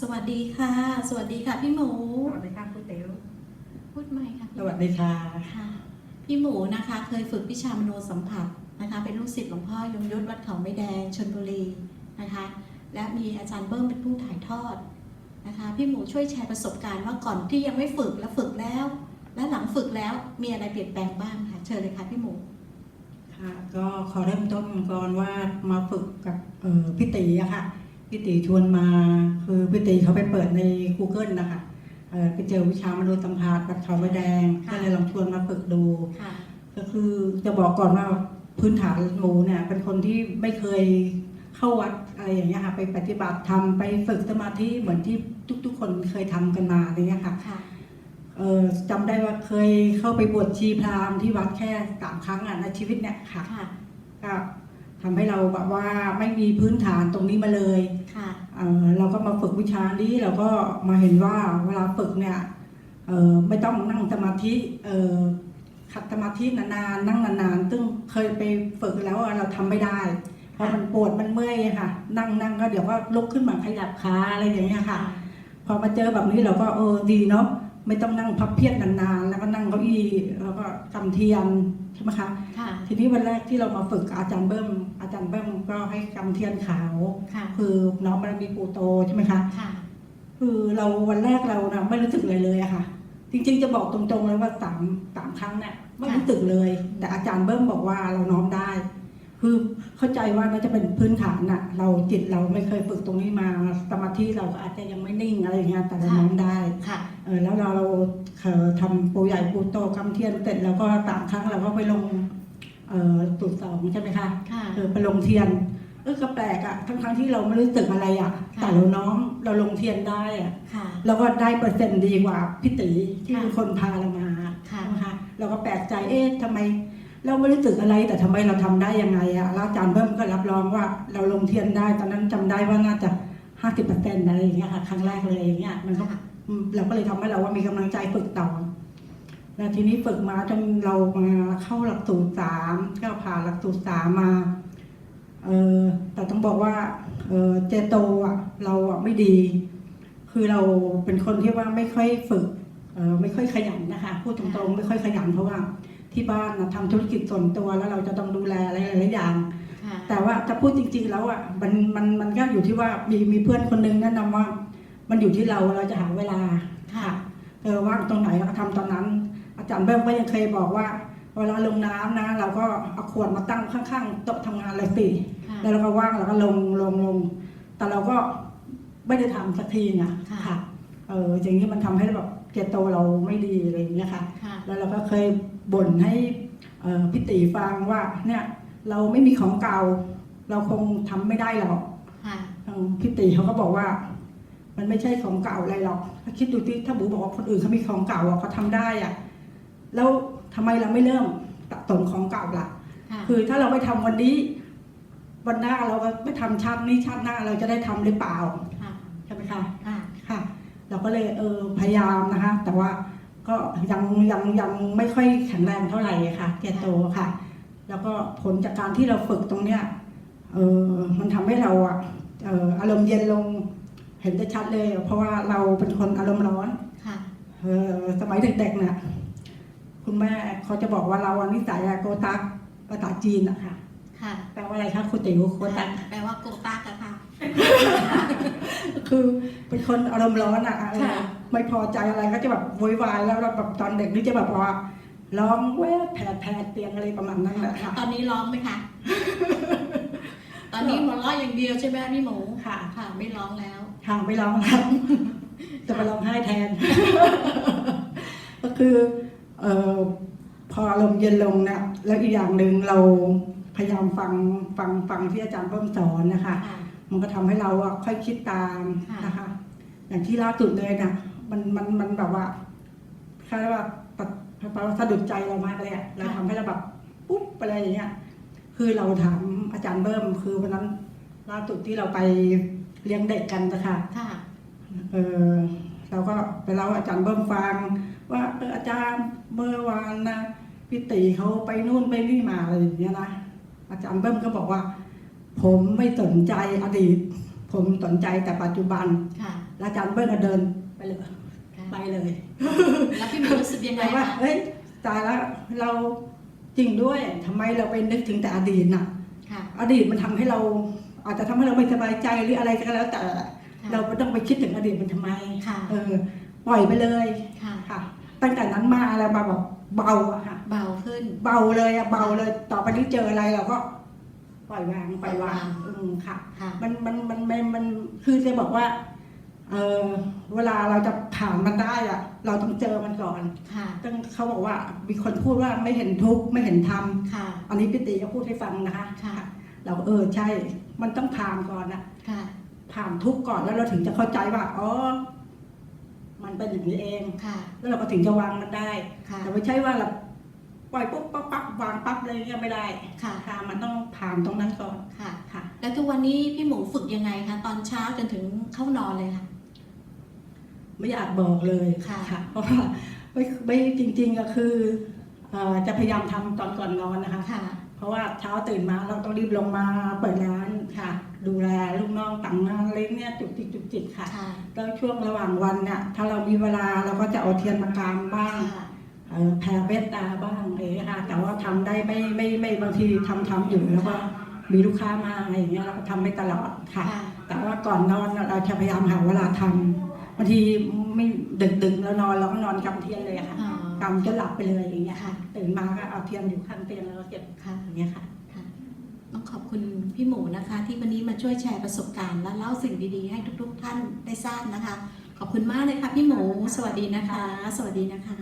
สวัสดีค่ะ สวัสดีค่ะพี่หมู สวัสดีค่ะคุณเต๋วพูดใหม่ค่ะสวัสดีค่ะค่ะ พี่หมูนะคะ เคยฝึกวิชามโนสัมผัสนะคะ เป็นลูกศิษย์หลวงพ่อยงยุทธวัดเขาไม้แดงชนบุรีนะคะ และมีอาจารย์เบิ้มเป็นผู้ถ่ายทอดนะคะ พี่หมูช่วยแชร์ประสบการณ์ว่าก่อนที่ยังไม่ฝึกและฝึกแล้ว และหลังฝึกแล้วมีอะไรเปลี่ยนแปลงบ้างค่ะเชิญเลยค่ะพี่หมูค่ะก็ขอเริ่มต้นก่อนว่ามาฝึกกับเอ่อพี่ตีอะค่ะ พี่ตีชวนมาคือพี่ตีเขาไปเปิดใน Google นะคะเอ่อไปเจอวิชามนุษย์สัมภาษณ์วัดเขาไม้แดงค่ะก็เลยลองชวนมาฝึกดู ค่ะ ก็คือจะบอกก่อนว่าพื้นฐานหมูเนี่ย เป็นคนที่ไม่เคยเข้าวัดอะไรอย่างเงี้ยค่ะ ไปปฏิบัติธรรมไปฝึกสมาธิเหมือนที่ทุก ๆ คนเคยทำกันมาอะไรเงี้ยค่ะ ค่ะ เออจำได้ว่าเคยเข้าไปบวชชีพราหมณ์ที่วัดแค่สามครั้งอะในชีวิตเนี่ยค่ะ ค่ะ ก็ ทำให้เราแบบว่าไม่มีพื้นฐานตรงนี้มาเลยค่ะเออเราก็มาฝึกวิชานี้เราก็มาเห็นว่าเวลาฝึกเนี่ยเออไม่ต้องนั่งสมาธิเออขัดสมาธินานๆนั่งนานๆซึ่งเคยไปฝึกแล้วอะเราทำไม่ได้เพราะมันปวดมันเมื่อยอะค่ะ นั่งนั่งก็เดี๋ยวก็ลุกขึ้นมาขยับขาอะไรอย่างเงี้ยค่ะ พอมาเจอแบบนี้เราก็เออดีเนาะไม่ต้องนั่งพับเพียบนานๆ แล้วก็นั่งเก้าอี้แล้วก็กำเทียนใช่ ไหมคะค่ะ ทีนี้วันแรกที่เรามาฝึกอาจารย์เบิ้มอาจารย์เบิ้มก็ให้กำเทียนขาว ค่ะ คือน้องบารมีปูโตใช่ไหมคะ ค่ะ คือเราวันแรกเรานะไม่รู้สึกเลยเลยอะค่ะ จริงๆจะบอกตรงๆเลยว่าสามสามครั้งเนี่ยไม่รู้สึกเลย แต่อาจารย์เบิ้มบอกว่าเราน้อมได้ คือเข้าใจว่าน่าจะเป็นพื้นฐานน่ะเราจิตเราไม่เคยฝึกตรงนี้มาสมาธิเราก็อาจจะยังไม่นิ่งอะไรอย่างเงี้ยแต่เราน้อมได้ค่ะเออแล้วเราเราเอ่อทำปูใหญ่ปูโตกำเทียนเสร็จแล้วก็สามครั้งเราก็ไปลงเอ่อตุดสองใช่ไหมคะค่ะเออไปลงเทียนเออก็แปลกอะทั้งครั้งที่เราไม่รู้สึกอะไรอะค่ะแต่เราน้อมเราลงเทียนได้อะค่ะแล้วก็ได้เปอร์เซ็นต์ดีกว่าพี่ตีที่ค่ะเป็นคนพาเรามาค่ะนะคะเราก็แปลกใจเอ๊ะทำไม เราไม่รู้สึกอะไรแต่ทำไมเราทำได้ยังไงอะแล้วอาจารย์เบิ้มก็รับรองว่าเราลงเทียนได้ ตอนนั้นจำได้ว่าน่าจะห้าสิบเปอร์เซ็นต์อะไรอย่างเงี้ยค่ะครั้งแรกเลยอย่างเงี้ยมันก็ค่ะอืมเราก็เลยทำให้เราว่ามีกำลังใจฝึกต่อแล้วทีนี้ฝึกมาจนเรามาเข้าหลักสูตรสามก็ผ่านหลักสูตรสามมาเออแต่ต้องบอกว่าเออเจโตอะเราอะไม่ดี คือเราเป็นคนที่ว่าไม่ค่อยฝึกเออไม่ค่อยขยันนะคะพูดตรงๆ ไม่ค่อยขยันเพราะว่า ที่บ้านนะทำธุรกิจส่วนตัวแล้วเราจะต้องดูแลอะไรหลายๆอย่างค่ะแต่ว่าจะพูดจริง ๆ แล้วอะมันมันมันก็อยู่ที่ว่ามีมีเพื่อนคนนึงแนะนำว่า มันอยู่ที่เราเราจะหาเวลาค่ะเออว่างตรงไหนเราก็ทำตอนนั้น อาจารย์เบิ้มก็ยังเคยบอกว่า เวลาลงน้ำนะ เราก็เอาขวดมาตั้งข้างๆโต๊ะทำงานเลยสิค่ะแล้วเราก็ว่างเราก็ลงลงลง แต่เราก็ไม่ได้ทำสักทีนะค่ะเอออย่างนี้มันทำให้แบบเจโตเราไม่ดีอะไรอย่างเงี้ยค่ะค่ะแล้วเราก็เคย บ่นให้เอ่อพี่ตีฟังว่าเนี่ยเราไม่มีของเก่า เราคงทำไม่ได้หรอกค่ะเออพี่ตีเขาก็บอกว่า มันไม่ใช่ของเก่าอะไรหรอกถ้าคิดดูที่ถ้าบูบอกว่าคนอื่นเขามีของเก่าอะเขาทำได้อะแล้วทำไมเราไม่เริ่มสะสมของเก่าล่ะค่ะ คือถ้าเราไม่ทำวันนี้ วันหน้าเราก็ไม่ทำชาตินี้ชาติหน้าเราจะได้ทำหรือเปล่าค่ะใช่ไหมคะค่ะค่ะ เราก็เลยเออพยายามนะคะ แต่ว่า ก็ยังยังยังไม่ค่อยแข็งแรงเท่าไหร่ค่ะแกโตค่ะ แล้วก็ผลจากการที่เราฝึกตรงเนี้ยเออมันทำให้เราอะเอออารมณ์เย็นลงเห็นได้ชัดเลย เพราะว่าเราเป็นคนอารมณ์ร้อนค่ะเออสมัยเด็กๆน่ะคุณแม่เขาจะบอกว่าเราอะนิสัยอะโกตักภาษาจีนอะค่ะ ค่ะ แปลว่าอะไรคะคุณติ๋วโกตักแปลว่าโกตากอะค่ะ คือเป็นคนอารมณ์ร้อนอะเออค่ะไม่พอใจอะไรก็จะแบบโวยวายแล้วเราแบบตอนเด็กนี่จะแบบว่าร้องแวดแผดแผดเตียงอะไรประมาณนั้นแหละค่ะ ตอนนี้ร้องไหมคะ ตอนนี้หัวเราะอย่างเดียวใช่ไหมพี่หมูค่ะ ค่ะ ไม่ร้องแล้ว ค่ะไม่ร้องแล้วจะไปร้องไห้แทน ก็คือเอ่อพออารมณ์เย็นลงเนี่ยแล้วอีกอย่างหนึ่งเราพยายามฟังฟังฟังที่อาจารย์เพิ่มสอนนะคะค่ะ มันก็ทำให้เราอะค่อยคิดตามค่ะนะคะ อย่างที่ล่าสุดเลยนะมันมันมันแบบว่าคล้ายว่าตัดสะดุดใจเรามากเลยอะเราทำให้เราแบบปุ๊บไปอะไรอย่างเงี้ย คือเราถามอาจารย์เบิ้มคือวันนั้นล่าสุดที่เราไปเลี้ยงเด็กกันนะคะค่ะเออเราก็ไปเล่าให้อาจารย์เบิ้มฟัง ว่าเอออาจารย์เมื่อวานนะพี่ตีเขาไปนู่นไปนี่มาอะไรอย่างเงี้ยนะอาจารย์เบิ้มก็บอกว่า ผมไม่สนใจอดีต ผมสนใจแต่ปัจจุบันค่ะ แล้วอาจารย์เบิ้ลก็เดินไปเลยค่ะไปเลย แล้วพี่หมูรู้สึกยังไงแต่ว่าคะเฮ้ยตายแล้วเราจริงด้วยทำไมเราไปนึกถึงแต่อดีตน่ะ ค่ะ อดีตมันทำให้เรา อาจจะทำให้เราไม่สบายใจหรืออะไรก็แล้วแต่ค่ะเราไม่ต้องไปคิดถึงอดีตมันทำไมค่ะ เออปล่อยไปเลยค่ะ ค่ะ ตั้งแต่นั้นมาเรามาแบบเบาอะค่ะ เบาขึ้น เบาเลยอะเบาเลย ต่อไปนี้เจออะไรเราก็ ปล่อยวางปล่อยวางปล่อยวางอืมค่ะ ค่ะ มันมันมันมันมันคือจะบอกว่า เออเวลาเราจะผ่านมันได้อะเราต้องเจอมันก่อนค่ะ ต้องเขาบอกว่ามีคนพูดว่าไม่เห็นทุกข์ไม่เห็นธรรมค่ะ อันนี้พี่ตีก็พูดให้ฟังนะคะค่ะ เราเออใช่ มันต้องผ่านก่อนนะค่ะ ผ่านทุกข์ก่อนแล้วเราถึงจะเข้าใจว่าอ๋อ มันเป็นอย่างนี้เอง ค่ะ แล้วเราก็ถึงจะวางมันได้ ค่ะ แต่ไม่ใช่ว่าเรา ปล่อยปุ๊บปั๊บปั๊บวางปั๊บเลยเนี่ยไม่ได้ค่ะ ค่ะ มันต้องผ่านตรงนั้นก่อนค่ะ ค่ะ แล้วทุกวันนี้พี่หมูฝึกยังไงคะตอนเช้าจนถึงเข้านอนเลยค่ะ ไม่อยากบอกเลยค่ะ เพราะว่าไม่ไม่จริงๆก็คือเอ่อจะพยายามทำตอนก่อนนอนนะคะ ค่ะ เพราะว่าเช้าตื่นมาเราต้องรีบลงมาเปิดร้านค่ะ ดูแลลูกน้องต่างงานอะไรเนี่ยจุกจิกจุกจิกค่ะ ค่ะแล้วช่วงระหว่างวันเนี่ยถ้าเรามีเวลาเราก็จะเอาเทียนมากางบ้าง ค่ะเอ่อ แผ่เมตตาบ้างอะไรอย่างเลยค่ะแต่ว่าทำได้ไม่ไม่ไม่บางทีทำทำอยู่แล้วก็มีลูกค้ามาอะไรอย่างเงี้ยเราก็ทำไม่ตลอดค่ะค่ะแต่ว่าก่อนนอนเราจะพยายามหาเวลาทำบางทีไม่ดึกดึกๆแล้วนอนเราก็นอนกำเทียนเลยอะค่ะอ๋อกำจะหลับไปเลยอย่างเงี้ยค่ะ ตื่นมาก็เอาเทียนอยู่ข้างเตียงแล้วก็เก็บค่ะอย่างเงี้ยค่ะค่ะต้องขอบคุณพี่หมูนะคะ ที่วันนี้มาช่วยแชร์ประสบการณ์และเล่าสิ่งดีๆ ให้ทุก ๆ ท่านได้ทราบนะคะ ขอบคุณมากเลยค่ะพี่หมู สวัสดีนะคะ สวัสดีนะคะ